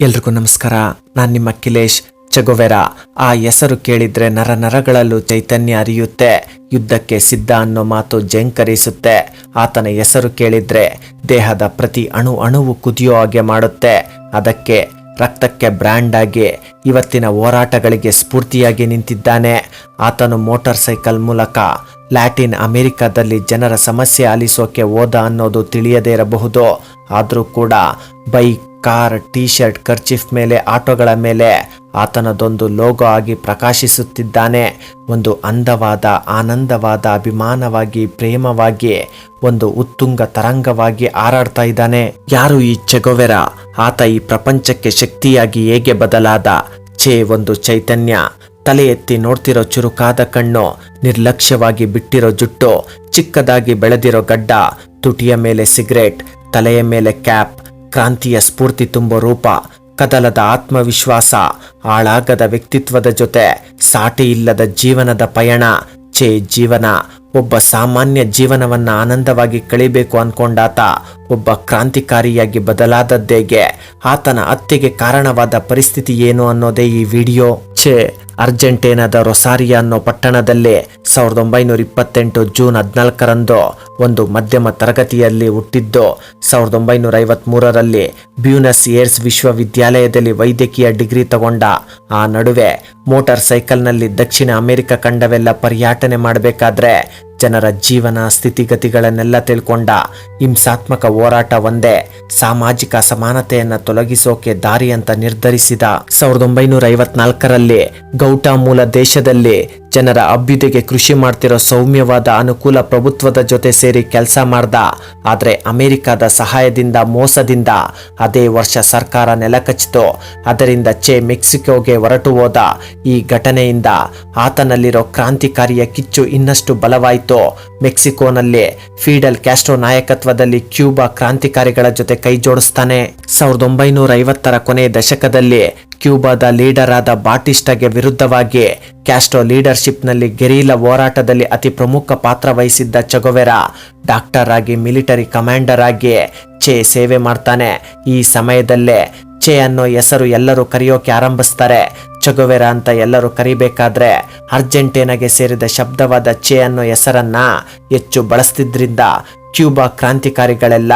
ಎಲ್ರಿಗೂ ನಮಸ್ಕಾರ. ನಾನು ನಿಮ್ಮ ಅಖಿಲೇಶ್ ಚಗೊವೆರ. ಆ ಹೆಸರು ಕೇಳಿದ್ರೆ ನರ ನರಗಳಲ್ಲೂ ಚೈತನ್ಯ ಅರಿಯುತ್ತೆ. ಯುದ್ಧಕ್ಕೆ ಸಿದ್ಧ ಅನ್ನೋ ಮಾತು ಜಂಕರಿಸುತ್ತೆ. ಆತನ ಹೆಸರು ಕೇಳಿದ್ರೆ ದೇಹದ ಪ್ರತಿ ಅಣು ಅಣುವು ಕುದಿಯೋ ಹಾಗೆ ಮಾಡುತ್ತೆ. ಅದಕ್ಕೆ ರಕ್ತಕ್ಕೆ ಬ್ರ್ಯಾಂಡ್ ಆಗಿ ಇವತ್ತಿನ ಹೋರಾಟಗಳಿಗೆ ಸ್ಫೂರ್ತಿಯಾಗಿ ನಿಂತಿದ್ದಾನೆ. ಆತನು ಮೋಟಾರ್ ಸೈಕಲ್ ಮೂಲಕ ಲ್ಯಾಟಿನ್ ಅಮೆರಿಕದಲ್ಲಿ ಜನರ ಸಮಸ್ಯೆ ಆಲಿಸೋಕೆ ಹೋದ ಅನ್ನೋದು ತಿಳಿಯದೇ ಇರಬಹುದು. ಆದರೂ ಕೂಡ bike car T shirt kerchief ಮೇಲೆ, ಆಟೋಗಳ ಮೇಲೆ ಆತನದೊಂದು ಲೋಗೋ ಆಗಿ ಪ್ರಕಾಶಿಸುತ್ತಿದ್ದಾನೆ. ಒಂದು ಅಂದವಾದ, ಆನಂದವಾದ, ಅಭಿಮಾನವಾಗಿ, ಪ್ರೇಮವಾಗಿ, ಒಂದು ಉತ್ತುಂಗ ತರಂಗವಾಗಿ ಹಾರಾಡ್ತಾ ಇದ್ದಾನೆ. ಯಾರು ಈ ಚೆಗೊವೆರ? ಆತ ಈ ಪ್ರಪಂಚಕ್ಕೆ ಶಕ್ತಿಯಾಗಿ ಹೇಗೆ ಬದಲಾದ? ಛೇ, ಒಂದು ಚೈತನ್ಯ. ತಲೆ ಎತ್ತಿ ನೋಡ್ತಿರೋ ಚುರುಕಾದ ಕಣ್ಣು, ನಿರ್ಲಕ್ಷ್ಯವಾಗಿ ಬಿಟ್ಟಿರೋ ಜುಟ್ಟು, ಚಿಕ್ಕದಾಗಿ ಬೆಳೆದಿರೋ ಗಡ್ಡ, ತುಟಿಯ ಮೇಲೆ ಸಿಗರೇಟ್, ತಲೆಯ ಮೇಲೆ ಕ್ಯಾಪ್ ಕ್ರಾಂತಿಯ ಸ್ಫೂರ್ತಿ ತುಂಬೋ ರೂಪ, ಕದಲದ ಆತ್ಮವಿಶ್ವಾಸ, ಹಾಳಾಗದ ವ್ಯಕ್ತಿತ್ವದ ಜೊತೆ ಸಾಟಿ ಇಲ್ಲದ ಜೀವನದ ಪಯಣ, ಛೇ ಜೀವನ, ಒಬ್ಬ ಸಾಮಾನ್ಯ ಜೀವನವನ್ನ ಆನಂದವಾಗಿ ಕಳಿಬೇಕು ಅನ್ಕೊಂಡಾತ ಒಬ್ಬ ಕ್ರಾಂತಿಕಾರಿಯಾಗಿ ಬದಲಾದದ್ದೇಗೆ ಆತನ ಹತ್ಯೆಗೆ ಕಾರಣವಾದ ಪರಿಸ್ಥಿತಿ ಏನು ಅನ್ನೋದೇ ಈ ವಿಡಿಯೋ. ಛೇ ಅರ್ಜೆಂಟೀನಾದ ರೊಸಾರಿಯಾ ಅನ್ನೋ ಪಟ್ಟಣದಲ್ಲಿ ಸಾವಿರದ ಒಂಬೈನೂರ ಇಪ್ಪತ್ತೆಂಟು ಜೂನ್ ಹದಿನಾಲ್ಕರಂದು ಒಂದು ಮಧ್ಯಮ ತರಗತಿಯಲ್ಲಿ ಹುಟ್ಟಿದ್ದು, ಸಾವಿರದ ಒಂಬೈನೂರ ಐವತ್ಮೂರರಲ್ಲಿ ಬ್ಯೂನಸ್ ಏರ್ಸ್ ವಿಶ್ವವಿದ್ಯಾಲಯದಲ್ಲಿ ವೈದ್ಯಕೀಯ ಡಿಗ್ರಿ ತಗೊಂಡ. ಆ ನಡುವೆ ಮೋಟಾರ್ ಸೈಕಲ್ನಲ್ಲಿ ದಕ್ಷಿಣ ಅಮೆರಿಕ ಖಂಡವೆಲ್ಲ ಪರ್ಯಾಟನೆ ಮಾಡಬೇಕಾದ್ರೆ ಜನರ ಜೀವನ ಸ್ಥಿತಿಗತಿಗಳನ್ನೆಲ್ಲ ತಿಳ್ಕೊಂಡ ಹಿಂಸಾತ್ಮಕ ಹೋರಾಟ ಒಂದೇ. ಸಾಮಾಜಿಕ ಸಮಾನತೆಯನ್ನು ತೊಲಗಿಸೋಕೆ ದಾರಿ ಅಂತ ನಿರ್ಧರಿಸಿದ. ಸಾವಿರದ ಒಂಬೈನೂರ ಐವತ್ನಾಲ್ಕರಲ್ಲಿ ಗೌಟಾ ಮೂಲ ದೇಶದಲ್ಲಿ ಜನರ ಅಭ್ಯುದಯಕ್ಕೆ ಕೃಷಿ ಮಾಡ್ತಿರೋ ಸೌಮ್ಯವಾದ ಅನುಕೂಲ ಪ್ರಭುತ್ವದ ಜೊತೆ ಸೇರಿ ಕೆಲಸ ಮಾಡ್ದ. ಆದರೆ ಅಮೆರಿಕದ ಸಹಾಯದಿಂದ, ಮೋಸದಿಂದ ಅದೇ ವರ್ಷ ಸರ್ಕಾರ ನೆಲಕಚ್ಚಿತು ಅದರಿಂದ ಚೆ ಮೆಕ್ಸಿಕೋಗೆ ಹೊರಟು ಹೋದ ಈ ಘಟನೆಯಿಂದ ಆತನಲ್ಲಿರೋ ಕ್ರಾಂತಿಕಾರಿಯ ಕಿಚ್ಚು ಇನ್ನಷ್ಟು ಬಲವಾಯಿತು. ಮೆಕ್ಸಿಕೋನಲ್ಲಿ ಫೀಡಲ್ ಕ್ಯಾಸ್ಟ್ರೋ ನಾಯಕತ್ವದಲ್ಲಿ ಕ್ಯೂಬಾ ಕ್ರಾಂತಿಕಾರಿಗಳ ಜೊತೆ ಕೈ ಜೋಡಿಸ್ತಾನೆ ಸಾವಿರದ ಒಂಬೈನೂರ ಐವತ್ತರ ಕೊನೆಯ ದಶಕದಲ್ಲಿ ಕ್ಯೂಬಾದ ಲೀಡರ್ ಆದ ಬಾಟಿಸ್ಟಾಗೆ ವಿರುದ್ಧವಾಗಿ ಕ್ಯಾಸ್ಟೋ ಲೀಡರ್ಶಿಪ್ನಲ್ಲಿ ಗೆರೀಲ ಹೋರಾಟದಲ್ಲಿ ಅತಿ ಪ್ರಮುಖ ಪಾತ್ರ ವಹಿಸಿದ್ದ ಚಗೋವೆರ ಡಾಕ್ಟರ್ ಆಗಿ ಮಿಲಿಟರಿ ಕಮಾಂಡರ್ ಆಗಿ ಚೆ ಸೇವೆ ಮಾಡ್ತಾನೆ. ಈ ಸಮಯದಲ್ಲೇ ಚೆ ಅನ್ನೋ ಹೆಸರು ಎಲ್ಲರೂ ಕರೆಯೋಕೆ ಆರಂಭಿಸ್ತಾರೆ. ಚಗೋವೆರ ಅಂತ ಎಲ್ಲರೂ ಕರಿಬೇಕಾದ್ರೆ ಅರ್ಜೆಂಟೀನಾಗೆ ಸೇರಿದ ಶಬ್ದವಾದ ಚೆ ಅನ್ನೋ ಹೆಸರನ್ನ ಹೆಚ್ಚು ಬಳಸ್ತಿದ್ರಿಂದ ಕ್ಯೂಬಾ ಕ್ರಾಂತಿಕಾರಿಗಳೆಲ್ಲ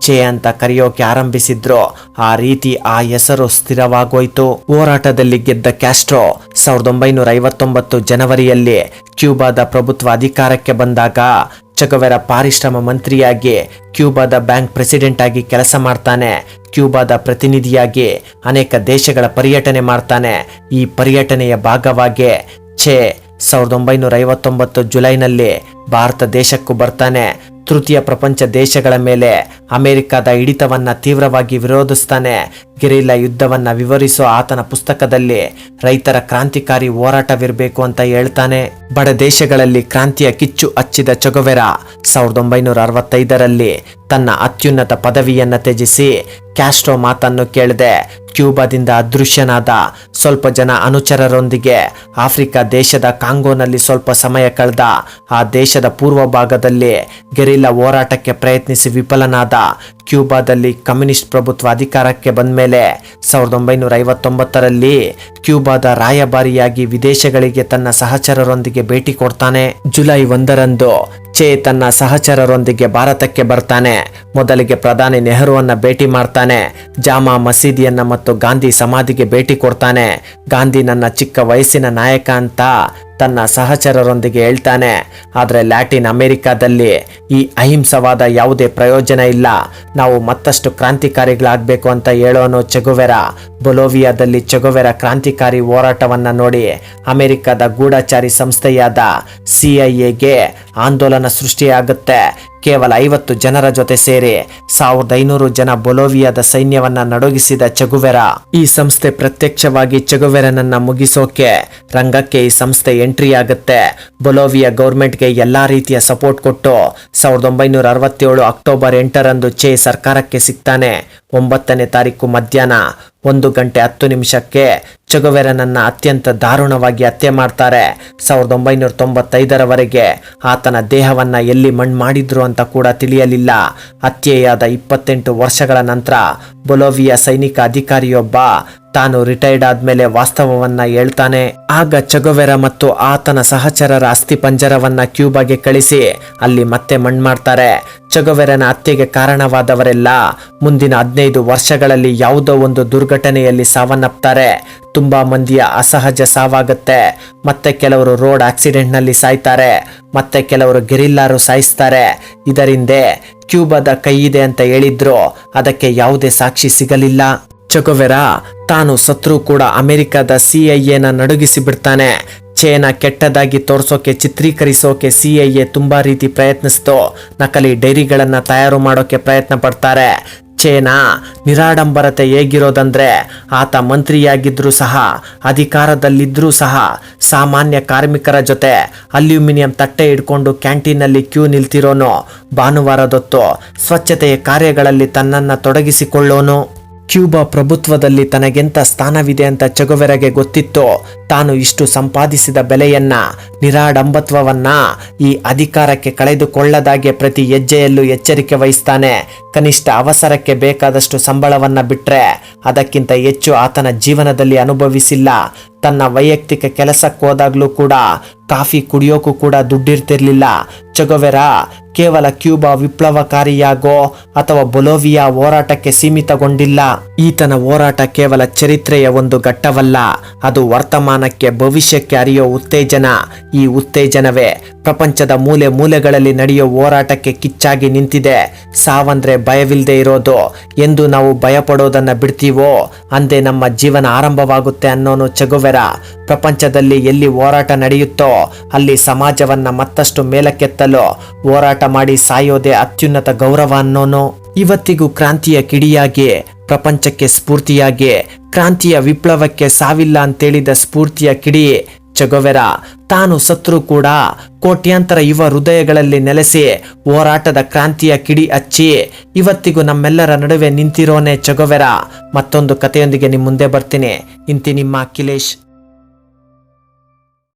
ಚೆ ಅಂತ ಕರೆಯೋಕೆ ಆರಂಭಿಸಿದ್ರು, ಆ ರೀತಿ ಆ ಹೆಸರು ಸ್ಥಿರವಾಗೋಯ್ತು. ಹೋರಾಟದಲ್ಲಿ ಗೆದ್ದ ಕ್ಯಾಸ್ಟ್ರೋ, ಸಾವಿರದ ಒಂಬೈನೂರ ಐವತ್ತೊಂಬತ್ತು ಜನವರಿಯಲ್ಲಿ ಕ್ಯೂಬಾದ ಪ್ರಭುತ್ವ ಅಧಿಕಾರಕ್ಕೆ ಬಂದಾಗ ಚಗವೆರ ಪಾರಿಶ್ರಮ ಮಂತ್ರಿಯಾಗಿ ಕ್ಯೂಬಾದ ಬ್ಯಾಂಕ್ ಪ್ರೆಸಿಡೆಂಟ್ ಆಗಿ ಕೆಲಸ ಮಾಡ್ತಾನೆ. ಕ್ಯೂಬಾದ ಪ್ರತಿನಿಧಿಯಾಗಿ ಅನೇಕ ದೇಶಗಳ ಪರ್ಯಟನೆ ಮಾಡ್ತಾನೆ. ಈ ಪರ್ಯಟನೆಯ ಭಾಗವಾಗಿ ಛೆ, ಸಾವಿರದ ಒಂಬೈನೂರ ಐವತ್ತೊಂಬತ್ತು ಜುಲೈನಲ್ಲಿ ಭಾರತ ದೇಶಕ್ಕೂ ಬರ್ತಾನೆ. ತೃತೀಯ ಪ್ರಪಂಚ ದೇಶಗಳ ಮೇಲೆ ಅಮೆರಿಕದ ಹಿಡಿತವನ್ನ ತೀವ್ರವಾಗಿ ವಿರೋಧಿಸ್ತಾನೆ. ಗೆರಿಲ್ಲಾ ಯುದ್ಧವನ್ನ ವಿವರಿಸೋ ಆತನ ಪುಸ್ತಕದಲ್ಲಿ, ರೈತರ ಕ್ರಾಂತಿಕಾರಿ ಹೋರಾಟವಿರಬೇಕು ಅಂತ ಹೇಳ್ತಾನೆ. ಬಡ ದೇಶಗಳಲ್ಲಿ ಕ್ರಾಂತಿಯ ಕಿಚ್ಚು ಹಚ್ಚಿದ ಚೊಗವೆರ ಸಾವಿರದ ಒಂಬೈನೂರ ಅರವತ್ತೈದರಲ್ಲಿ ತನ್ನ ಅತ್ಯುನ್ನತ ಪದವಿಯನ್ನ ತ್ಯಜಿಸಿ ಕ್ಯಾಸ್ಟ್ರೋ ಮಾತನ್ನು ಕೇಳದೆ. ಕ್ಯೂಬಾದಿಂದ ಅದೃಶ್ಯನಾದ ಸ್ವಲ್ಪ ಜನ ಅನುಚರರೊಂದಿಗೆ ಆಫ್ರಿಕಾ ದೇಶದ ಕಾಂಗೋನಲ್ಲಿ ಸ್ವಲ್ಪ ಸಮಯ ಕಳೆದ, ಆ ದೇಶದ ಪೂರ್ವ ಭಾಗದಲ್ಲಿ ಗೆರಿಲ್ಲಾ ಹೋರಾಟಕ್ಕೆ ಪ್ರಯತ್ನಿಸಿ ವಿಫಲನಾದ ಕ್ಯೂಬಾದಲ್ಲಿ ಕಮ್ಯುನಿಸ್ಟ್ ಪ್ರಭುತ್ವ ಅಧಿಕಾರಕ್ಕೆ ಬಂದ ಮೇಲೆ ಸಾವಿರದ ಒಂಬೈನೂರ ಐವತ್ತೊಂಬತ್ತರಲ್ಲಿ ಕ್ಯೂಬಾದ ರಾಯಭಾರಿಯಾಗಿ ವಿದೇಶಗಳಿಗೆ ತನ್ನ ಸಹಚರರೊಂದಿಗೆ ಭೇಟಿ ಕೊಡ್ತಾನೆ. ಜುಲೈ ಒಂದರಂದು ಚೆ ತನ್ನ ಸಹಚರರೊಂದಿಗೆ ಭಾರತಕ್ಕೆ ಬರ್ತಾನೆ. ಮೊದಲಿಗೆ ಪ್ರಧಾನಿ ನೆಹರುವನ್ನ ಭೇಟಿ ಮಾಡ್ತಾನೆ. ಜಾಮಾ ಮಸೀದಿಯನ್ನ ಮತ್ತು ಗಾಂಧಿ ಸಮಾಧಿಗೆ ಭೇಟಿ ಕೊಡ್ತಾನೆ. ಗಾಂಧಿ ನನ್ನ ಚಿಕ್ಕ ವಯಸ್ಸಿನ ನಾಯಕ ಅಂತ ತನ್ನ ಸಹಚರರೊಂದಿಗೆ ಹೇಳ್ತಾನೆ. ಆದರೆ ಲ್ಯಾಟಿನ್ ಅಮೆರಿಕಾದಲ್ಲಿ ಈ ಅಹಿಂಸವಾದ ಯಾವುದೇ ಪ್ರಯೋಜನ ಇಲ್ಲ. ನಾವು ಮತ್ತಷ್ಟು ಕ್ರಾಂತಿಕಾರಿಗಳಾಗಬೇಕು ಅಂತ ಹೇಳೋನು ಚೆಗುವೆರ. ಬೊಲೋವಿಯಾದಲ್ಲಿ ಚೆಗುವೆರ ಕ್ರಾಂತಿಕಾರಿ ಹೋರಾಟವನ್ನ ನೋಡಿ ಅಮೆರಿಕದ ಗೂಢಚಾರಿ ಸಂಸ್ಥೆಯಾದ ಸಿ ಎಗೆ ಆಂದೋಲನ ಸೃಷ್ಟಿಯಾಗುತ್ತೆ. ಕೇವಲ ಐವತ್ತು ಜನರ ಜೊತೆ ಸೇರಿ ಸಾವಿರದ ಐನೂರು ಜನ ಬೊಲೋವಿಯಾದ ಸೈನ್ಯವನ್ನ ನಡುಗಿಸಿದ ಚಗುವೆರ. ಈ ಸಂಸ್ಥೆ ಪ್ರತ್ಯಕ್ಷವಾಗಿ ಚಗುವೆರನನ್ನ ಮುಗಿಸೋಕೆ ರಂಗಕ್ಕೆ ಈ ಸಂಸ್ಥೆ ಎಂಟ್ರಿ ಆಗುತ್ತೆ. ಬೊಲೋವಿಯಾ ಗೌರ್ಮೆಂಟ್ಗೆ ಎಲ್ಲಾ ರೀತಿಯ ಸಪೋರ್ಟ್ ಕೊಟ್ಟು ಸಾವಿರದ ಒಂಬೈನೂರ ಅರವತ್ತೇಳು ಅಕ್ಟೋಬರ್ ಎಂಟರಂದು ಚೆ ಸರ್ಕಾರಕ್ಕೆ ಸಿಗ್ತಾನೆ. ಒಂಬತ್ತನೇ ತಾರೀಕು ಮಧ್ಯಾಹ್ನ ಒಂದು ಗಂಟೆ ಹತ್ತು ನಿಮಿಷಕ್ಕೆ ಚಗುವೆರನನ್ನ ಅತ್ಯಂತ ದಾರುಣವಾಗಿ ಹತ್ಯೆ ಮಾಡ್ತಾರೆ. ಸಾವಿರದ ಒಂಬೈನೂರ ತೊಂಬತ್ತೈದರವರೆಗೆ ಆತನ ದೇಹವನ್ನ ಎಲ್ಲಿ ಮಣ್ಣು ಮಾಡಿದ್ರು ಅಂತ ಕೂಡ ತಿಳಿಯಲಿಲ್ಲ. ಹತ್ಯೆಯಾದ ಇಪ್ಪತ್ತೆಂಟು ವರ್ಷಗಳ ನಂತರ ಬೊಲೋವಿಯಾ ಸೈನಿಕ ಅಧಿಕಾರಿಯೊಬ್ಬ ತಾನು ರಿಟೈರ್ಡ್ ಆದ್ಮೇಲೆ ವಾಸ್ತವವನ್ನ ಹೇಳ್ತಾನೆ. ಆಗ ಚಗೊವೆರ ಮತ್ತು ಆತನ ಸಹಚರರ ಅಸ್ಥಿಪಂಜರವನ್ನ ಕ್ಯೂಬಾಗೆ ಕಳಿಸಿ ಅಲ್ಲಿ ಮತ್ತೆ ಮಣ್ಣು ಮಾಡ್ತಾರೆ. ಚಗೊವೆರನ ಹತ್ಯೆಗೆ ಕಾರಣವಾದವರೆಲ್ಲ ಮುಂದಿನ ಹದಿನೈದು ವರ್ಷಗಳಲ್ಲಿ ಯಾವುದೋ ಒಂದು ದುರ್ಘಟನೆಯಲ್ಲಿ ಸಾವನ್ನಪ್ತಾರೆ. ತುಂಬಾ ಮಂದಿಯ ಅಸಹಜ ಸಾವಾಗುತ್ತೆ. ಮತ್ತೆ ಕೆಲವರು ರೋಡ್ ಆಕ್ಸಿಡೆಂಟ್ನಲ್ಲಿ ಸಾಯ್ತಾರೆ. ಮತ್ತೆ ಕೆಲವರು ಗೆರಿಲ್ಲಾರು ಸಾಯಿಸ್ತಾರೆ. ಇದರಿಂದ ಕ್ಯೂಬಾದ ಕೈ ಇದೆ ಅಂತ ಹೇಳಿದ್ರು. ಅದಕ್ಕೆ ಯಾವುದೇ ಸಾಕ್ಷಿ ಸಿಗಲಿಲ್ಲ. ಚಗೊವೆರ ತಾನು ಸತ್ರು ಕೂಡ ಅಮೆರಿಕದ ಸಿ ಐ ಎನ ನಡುಗಿಸಿ ಬಿಡ್ತಾನೆ. ಚೇನ ಕೆಟ್ಟದಾಗಿ ತೋರಿಸೋಕೆ, ಚಿತ್ರೀಕರಿಸೋಕೆ ಸಿ ಐ ಎ ತುಂಬಾ ರೀತಿ ಪ್ರಯತ್ನಿಸ್ತು. ನಕಲಿ ಡೈರಿಗಳನ್ನ ತಯಾರು ಮಾಡೋಕೆ ಪ್ರಯತ್ನ ಪಡ್ತಾರೆ. ಚೇನಾ ನಿರಾಡಂಬರತೆ ಹೇಗಿರೋದಂದ್ರೆ, ಆತ ಮಂತ್ರಿಯಾಗಿದ್ರೂ ಸಹ, ಅಧಿಕಾರದಲ್ಲಿದ್ರೂ ಸಹ, ಸಾಮಾನ್ಯ ಕಾರ್ಮಿಕರ ಜೊತೆ ಅಲ್ಯೂಮಿನಿಯಂ ತಟ್ಟೆ ಹಿಡ್ಕೊಂಡು ಕ್ಯಾಂಟೀನಲ್ಲಿ ಕ್ಯೂ ನಿಲ್ತಿರೋನು. ಭಾನುವಾರದೊತ್ತು ಸ್ವಚ್ಛತೆಯ ಕಾರ್ಯಗಳಲ್ಲಿ ತನ್ನನ್ನ ತೊಡಗಿಸಿಕೊಳ್ಳೋನು. ಕ್ಯೂಬಾ ಪ್ರಭುತ್ವದಲ್ಲಿ ತನಗೆಂತ ಸ್ಥಾನವಿದೆ ಅಂತ ಚಗುವೆರಗೆ ಗೊತ್ತಿತ್ತೋ, ತಾನು ಇಷ್ಟು ಸಂಪಾದಿಸಿದ ಬೆಲೆಯನ್ನ, ನಿರಾಡಂಬತ್ವವನ್ನ ಈ ಅಧಿಕಾರಕ್ಕೆ ಕಳೆದುಕೊಳ್ಳದಾಗೆ ಪ್ರತಿ ಹೆಜ್ಜೆಯಲ್ಲೂ ಎಚ್ಚರಿಕೆ ವಹಿಸ್ತಾನೆ. ಕನಿಷ್ಠ ಅವಸರಕ್ಕೆ ಬೇಕಾದಷ್ಟು ಸಂಬಳವನ್ನ ಬಿಟ್ರೆ ಅದಕ್ಕಿಂತ ಹೆಚ್ಚು ಆತನ ಜೀವನದಲ್ಲಿ ಅನುಭವಿಸಿಲ್ಲ. ತನ್ನ ವೈಯಕ್ತಿಕ ಕೆಲಸಕ್ಕೆ ಹೋದಾಗ್ಲೂ ಕೂಡ ಕಾಫಿ ಕುಡಿಯೋಕ್ಕೂ ಕೂಡ ದುಡ್ಡಿರ್ತಿರ್ಲಿಲ್ಲ. ಚಗೊವೆರ ಕೇವಲ ಕ್ಯೂಬಾ ವಿಪ್ಲವಕಾರಿಯಾಗೋ ಅಥವಾ ಬೊಲೋವಿಯಾ ಹೋರಾಟಕ್ಕೆ ಸೀಮಿತಗೊಂಡಿಲ್ಲ. ಈತನ ಹೋರಾಟ ಕೇವಲ ಚರಿತ್ರೆಯ ಒಂದು ಘಟ್ಟವಲ್ಲ, ಅದು ವರ್ತಮಾನಕ್ಕೆ ಭವಿಷ್ಯಕ್ಕೆ ಅರಿಯೋ ಉತ್ತೇಜನ. ಈ ಉತ್ತೇಜನವೇ ಪ್ರಪಂಚದ ಮೂಲೆ ಮೂಲೆಗಳಲ್ಲಿ ನಡೆಯೋ ಹೋರಾಟಕ್ಕೆ ಕಿಚ್ಚಾಗಿ ನಿಂತಿದೆ. ಸಾವಂದ್ರೆ ಭಯವಿಲ್ಲದೆ ಇರೋದು, ಎಂದು ನಾವು ಭಯಪಡೋದನ್ನ ಬಿಡ್ತೀವೋ, ಅಂದೇ ನಮ್ಮ ಜೀವನ ಆರಂಭವಾಗುತ್ತೆ ಅನ್ನೋನು ಚಗುವೆರ ಪ್ರಪಂಚದಲ್ಲಿ ಎಲ್ಲಿ ಹೋರಾಟ ನಡೆಯುತ್ತೋ ಅಲ್ಲಿ ಸಮಾಜವನ್ನ ಮತ್ತಷ್ಟು ಮೇಲಕ್ಕೆತ್ತಲು ಹೋರಾಟ ಮಾಡಿ ಸಾಯೋದೇ ಅತ್ಯುನ್ನತ ಗೌರವ ಅನ್ನೋನು. ಇವತ್ತಿಗೂ ಕ್ರಾಂತಿಯ ಕಿಡಿಯಾಗಿ, ಪ್ರಪಂಚಕ್ಕೆ ಸ್ಫೂರ್ತಿಯಾಗಿ, ಕ್ರಾಂತಿಯ ವಿಪ್ಲವಕ್ಕೆ ಸಾವಿಲ್ಲ ಅಂತೇಳಿದ ಸ್ಫೂರ್ತಿಯ ಕಿಡಿ ಚಗೊವೆರ ತಾನು ಸತ್ರು ಕೂಡ ಕೋಟ್ಯಾಂತರ ಯುವ ಹೃದಯಗಳಲ್ಲಿ ನೆಲೆಸಿ ಹೋರಾಟದ ಕ್ರಾಂತಿಯ ಕಿಡಿ ಹಚ್ಚಿ ಇವತ್ತಿಗೂ ನಮ್ಮೆಲ್ಲರ ನಡುವೆ ನಿಂತಿರೋನೆ ಚಗೋವೆರ ಮತ್ತೊಂದು ಕಥೆಯೊಂದಿಗೆ ನಿಮ್ಮ ಮುಂದೆ ಬರ್ತೀನಿ. ಇಂತಿ ನಿಮ್ಮ ಅಖಿಲೇಶ್.